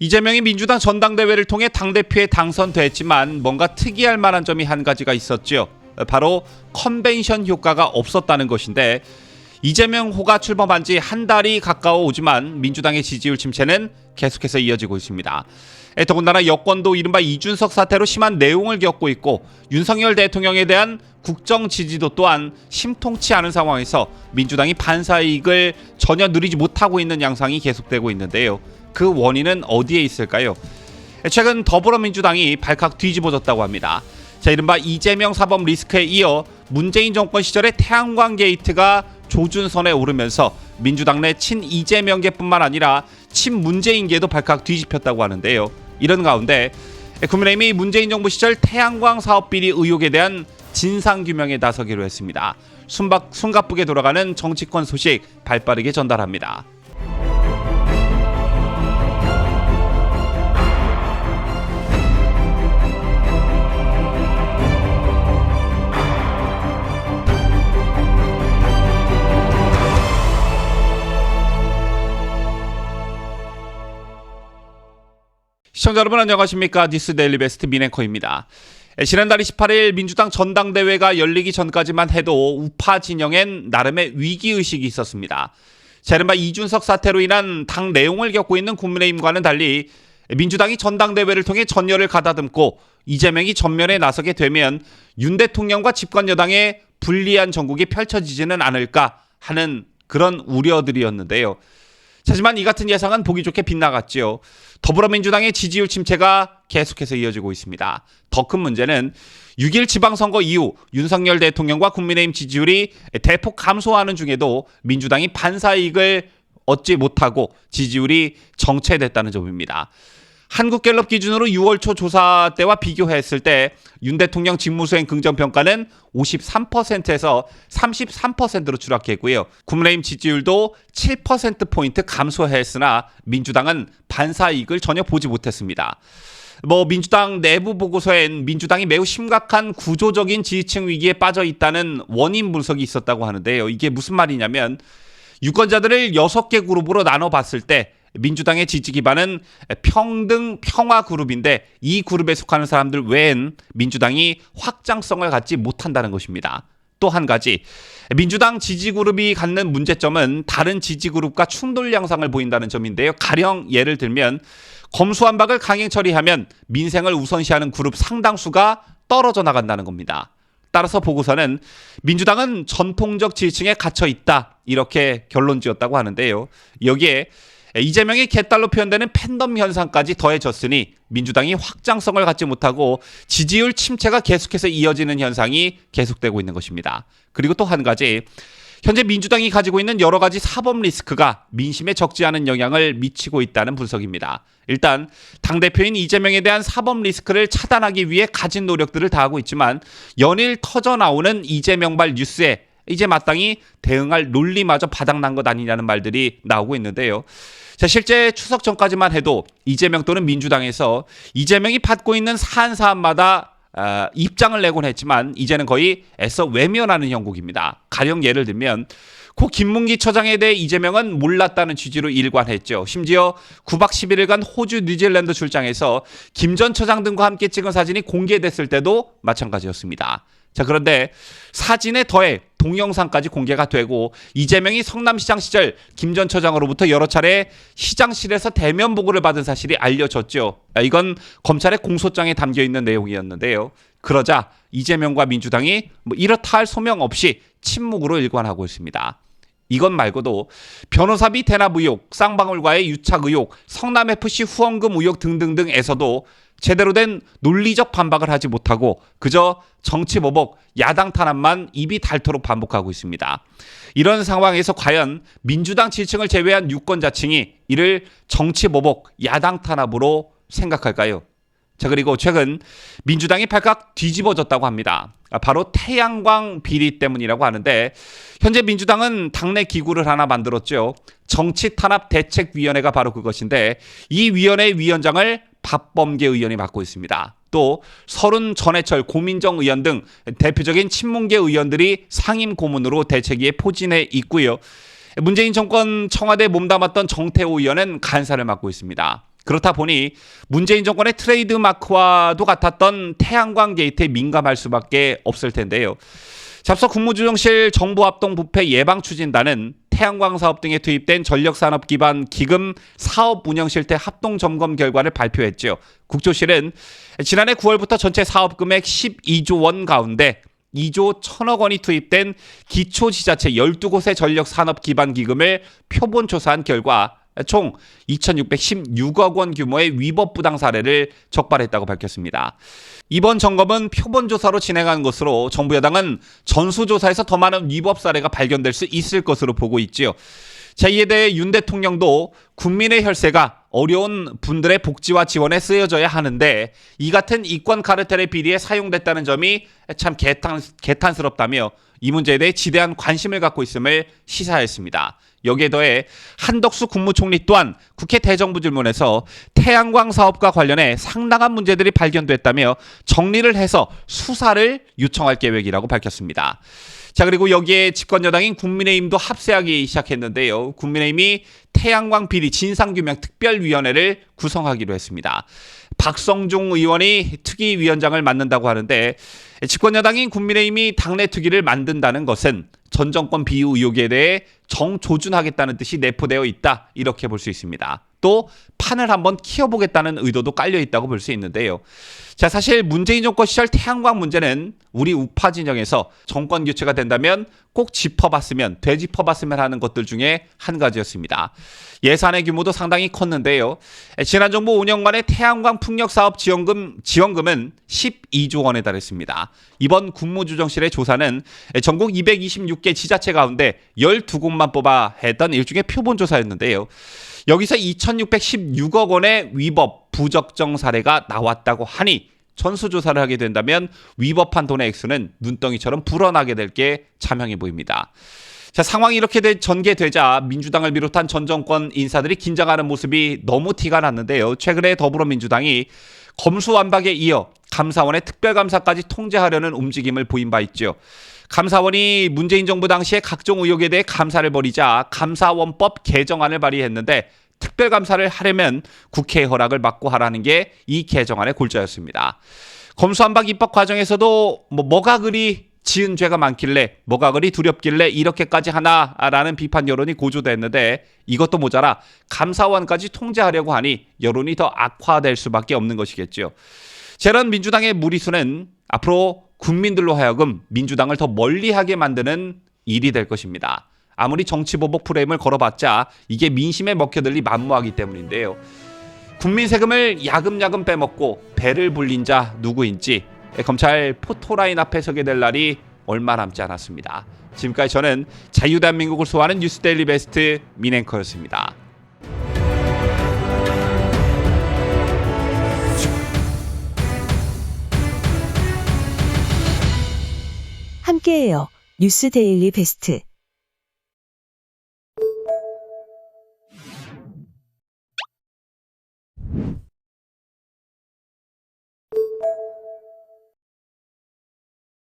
이재명이 민주당 전당대회를 통해 당대표에 당선됐지만 뭔가 특이할 만한 점이 한 가지가 있었죠. 바로 컨벤션 효과가 없었다는 것인데 이재명 호가 출범한 지 한 달이 가까워 오지만 민주당의 지지율 침체는 계속해서 이어지고 있습니다. 에, 더군다나 여권도 이른바 이준석 사태로 심한 내용을 겪고 있고 윤석열 대통령에 대한 국정 지지도 또한 심통치 않은 상황에서 민주당이 반사 이익을 전혀 누리지 못하고 있는 양상이 계속되고 있는데요. 그 원인은 어디에 있을까요? 에, 최근 더불어민주당이 발칵 뒤집어졌다고 합니다. 자, 이른바 이재명 사법 리스크에 이어 문재인 정권 시절의 태양광 게이트가 조준선에 오르면서 민주당 내 친 이재명계뿐만 아니라 친 문재인계도 발칵 뒤집혔다고 하는데요. 이런 가운데 국민의힘이 문재인 정부 시절 태양광 사업 비리 의혹에 대한 진상 규명에 나서기로 했습니다. 숨박, 숨가쁘게 돌아가는 정치권 소식 발빠르게 전달합니다. 시청자 여러분 안녕하십니까 뉴스 데일리 베스트 민앵커입니다. 에, 지난달 28일 민주당 전당대회가 열리기 전까지만 해도 우파 진영엔 나름의 위기 의식이 있었습니다. 자, 이른바 이준석 사태로 인한 당 내용을 겪고 있는 국민의힘과는 달리 민주당이 전당대회를 통해 전열을 가다듬고 이재명이 전면에 나서게 되면 윤 대통령과 집권 여당의 불리한 전국이 펼쳐지지는 않을까 하는 그런 우려들이었는데요. 하지만 이 같은 예상은 보기 좋게 빗나갔지요. 더불어민주당의 지지율 침체가 계속해서 이어지고 있습니다. 더 큰 문제는 6일 지방선거 이후 윤석열 대통령과 국민의힘 지지율이 대폭 감소하는 중에도 민주당이 반사이익을 얻지 못하고 지지율이 정체됐다는 점입니다. 한국갤럽 기준으로 6월 초 조사 때와 비교했을 때 윤 대통령 직무수행 긍정평가는 53%에서 33%로 추락했고요. 국민의힘 지지율도 7%포인트 감소했으나 민주당은 반사이익을 전혀 보지 못했습니다. 뭐 민주당 내부 보고서엔 민주당이 매우 심각한 구조적인 지지층 위기에 빠져 있다는 원인 분석이 있었다고 하는데요. 이게 무슨 말이냐면 유권자들을 6개 그룹으로 나눠 봤을 때 민주당의 지지 기반은 평등 평화 그룹인데 이 그룹에 속하는 사람들 외엔 민주당이 확장성을 갖지 못한다는 것입니다. 또 한 가지 민주당 지지 그룹이 갖는 문제점은 다른 지지 그룹과 충돌 양상을 보인다는 점인데요. 가령 예를 들면 검수완박을 강행 처리하면 민생을 우선시하는 그룹 상당수가 떨어져 나간다는 겁니다. 따라서 보고서는 민주당은 전통적 지지층에 갇혀 있다 이렇게 결론 지었다고 하는데요. 여기에 이재명의 개딸로 표현되는 팬덤 현상까지 더해졌으니 민주당이 확장성을 갖지 못하고 지지율 침체가 계속해서 이어지는 현상이 계속되고 있는 것입니다. 그리고 또 한 가지 현재 민주당이 가지고 있는 여러 가지 사법 리스크가 민심에 적지 않은 영향을 미치고 있다는 분석입니다. 일단 당대표인 이재명에 대한 사법 리스크를 차단하기 위해 가진 노력들을 다하고 있지만 연일 터져 나오는 이재명발 뉴스에 이제 마땅히 대응할 논리마저 바닥난 것 아니냐는 말들이 나오고 있는데요. 자, 실제 추석 전까지만 해도 이재명 또는 민주당에서 이재명이 받고 있는 사안 사안마다 아, 입장을 내곤 했지만 이제는 거의 애써 외면하는 형국입니다. 가령 예를 들면 고 김문기 처장에 대해 이재명은 몰랐다는 취지로 일관했죠. 심지어 9박 11일간 호주 뉴질랜드 출장에서 김 전 처장 등과 함께 찍은 사진이 공개됐을 때도 마찬가지였습니다. 자, 그런데 사진에 더해 동영상까지 공개가 되고 이재명이 성남시장 시절 김 전 처장으로부터 여러 차례 시장실에서 대면 보고를 받은 사실이 알려졌죠. 아, 이건 검찰의 공소장에 담겨 있는 내용이었는데요. 그러자 이재명과 민주당이 뭐 이렇다 할 소명 없이 침묵으로 일관하고 있습니다. 이것 말고도 변호사비 대납 의혹, 쌍방울과의 유착 의혹, 성남FC 후원금 의혹 등등등에서도 제대로 된 논리적 반박을 하지 못하고 그저 정치 보복, 야당 탄압만 입이 닳도록 반복하고 있습니다. 이런 상황에서 과연 민주당 지지층을 제외한 유권자층이 이를 정치 보복, 야당 탄압으로 생각할까요? 자 그리고 최근 민주당이 발칵 뒤집어졌다고 합니다. 아, 바로 태양광 비리 때문이라고 하는데 현재 민주당은 당내 기구를 하나 만들었죠. 정치 탄압 대책위원회가 바로 그것인데 이 위원회 위원장을 박범계 의원이 맡고 있습니다. 또 서른 전해철 고민정 의원 등 대표적인 친문계 의원들이 상임 고문으로 대책위에 포진해 있고요. 문재인 정권 청와대 몸담았던 정태호 의원은 간사를 맡고 있습니다. 그렇다 보니 문재인 정권의 트레이드 마크와도 같았던 태양광 게이트에 민감할 수밖에 없을 텐데요. 잡서 국무조정실 정부합동부패 예방추진단은 태양광 사업 등에 투입된 전력산업 기반 기금 사업 운영 실태 합동 점검 결과를 발표했죠. 국조실은 지난해 9월부터 전체 사업 금액 12조 원 가운데 2조 1천억 원이 투입된 기초지자체 12곳의 전력 산업 기반 기금을 표본 조사한 결과 총 2,616억 원 규모의 위법 부당 사례를 적발했다고 밝혔습니다. 이번 점검은 표본 조사로 진행한 것으로 정부 여당은 전수 조사에서 더 많은 위법 사례가 발견될 수 있을 것으로 보고 있지요. 자, 이에 대해 윤 대통령도 국민의 혈세가 어려운 분들의 복지와 지원에 쓰여져야 하는데 이 같은 이권 카르텔의 비리에 사용됐다는 점이 참 개탄, 개탄스럽다며 이 문제에 대해 지대한 관심을 갖고 있음을 시사했습니다. 여기에 더해 한덕수 국무총리 또한 국회 대정부 질문에서 태양광 사업과 관련해 상당한 문제들이 발견됐다며 정리를 해서 수사를 요청할 계획이라고 밝혔습니다. 자 그리고 여기에 집권 여당인 국민의힘도 합세하기 시작했는데요. 국민의힘이 태양광 비리 진상규명 특별위원회를 구성하기로 했습니다. 박성중 의원이 특위위원장을 맡는다고 하는데 집권 여당인 국민의힘이 당내 특위를 만든다는 것은 전 정권 비유 의혹에 대해 정조준하겠다는 뜻이 내포되어 있다 이렇게 볼 수 있습니다. 또 판을 한번 키워보겠다는 의도도 깔려 있다고 볼 수 있는데요. 자 사실 문재인 정권 시절 태양광 문제는 우리 우파 진영에서 정권 교체가 된다면 꼭 짚어봤으면 되짚어봤으면 하는 것들 중에 한 가지였습니다. 예산의 규모도 상당히 컸는데요. 지난 정부 5년간의 태양광 풍력 사업 지원금 지원금은 12조 원에 달했습니다. 이번 국무조정실의 조사는 전국 226개 지자체 가운데 12곳만 뽑아 했던 일종의 표본 조사였는데요. 여기서 2,616억 원의 위법 부적정 사례가 나왔다고 하니 전수조사를 하게 된다면 위법한 돈의 액수는 눈덩이처럼 불어나게 될 게 자명해 보입니다. 자, 상황이 이렇게 되, 전개되자 민주당을 비롯한 전 정권 인사들이 긴장하는 모습이 너무 티가 났는데요. 최근에 더불어민주당이 검수완박에 이어 감사원의 특별감사까지 통제하려는 움직임을 보인 바 있죠. 감사원이 문재인 정부 당시에 각종 의혹에 대해 감사를 벌이자 감사원법 개정안을 발의했는데 특별감사를 하려면 국회의 허락을 받고 하라는 게 이 개정안의 골자였습니다. 검수완박 입법 과정에서도 뭐 뭐가 그리 지은 죄가 많길래 뭐가 그리 두렵길래 이렇게까지 하나라는 비판 여론이 고조됐는데 이것도 모자라 감사원까지 통제하려고 하니 여론이 더 악화될 수밖에 없는 것이겠죠. 저런 민주당의 무리수는 앞으로 국민들로 하여금 민주당을 더 멀리하게 만드는 일이 될 것입니다. 아무리 정치보복 프레임을 걸어봤자 이게 민심에 먹혀들리 만무하기 때문인데요. 국민 세금을 야금야금 빼먹고 배를 불린 자 누구인지 검찰 포토라인 앞에 서게 될 날이 얼마 남지 않았습니다. 지금까지 저는 자유대한민국을 소화하는 뉴스데일리 베스트 민앵커였습니다. 함께해요. 뉴스 데일리 베스트.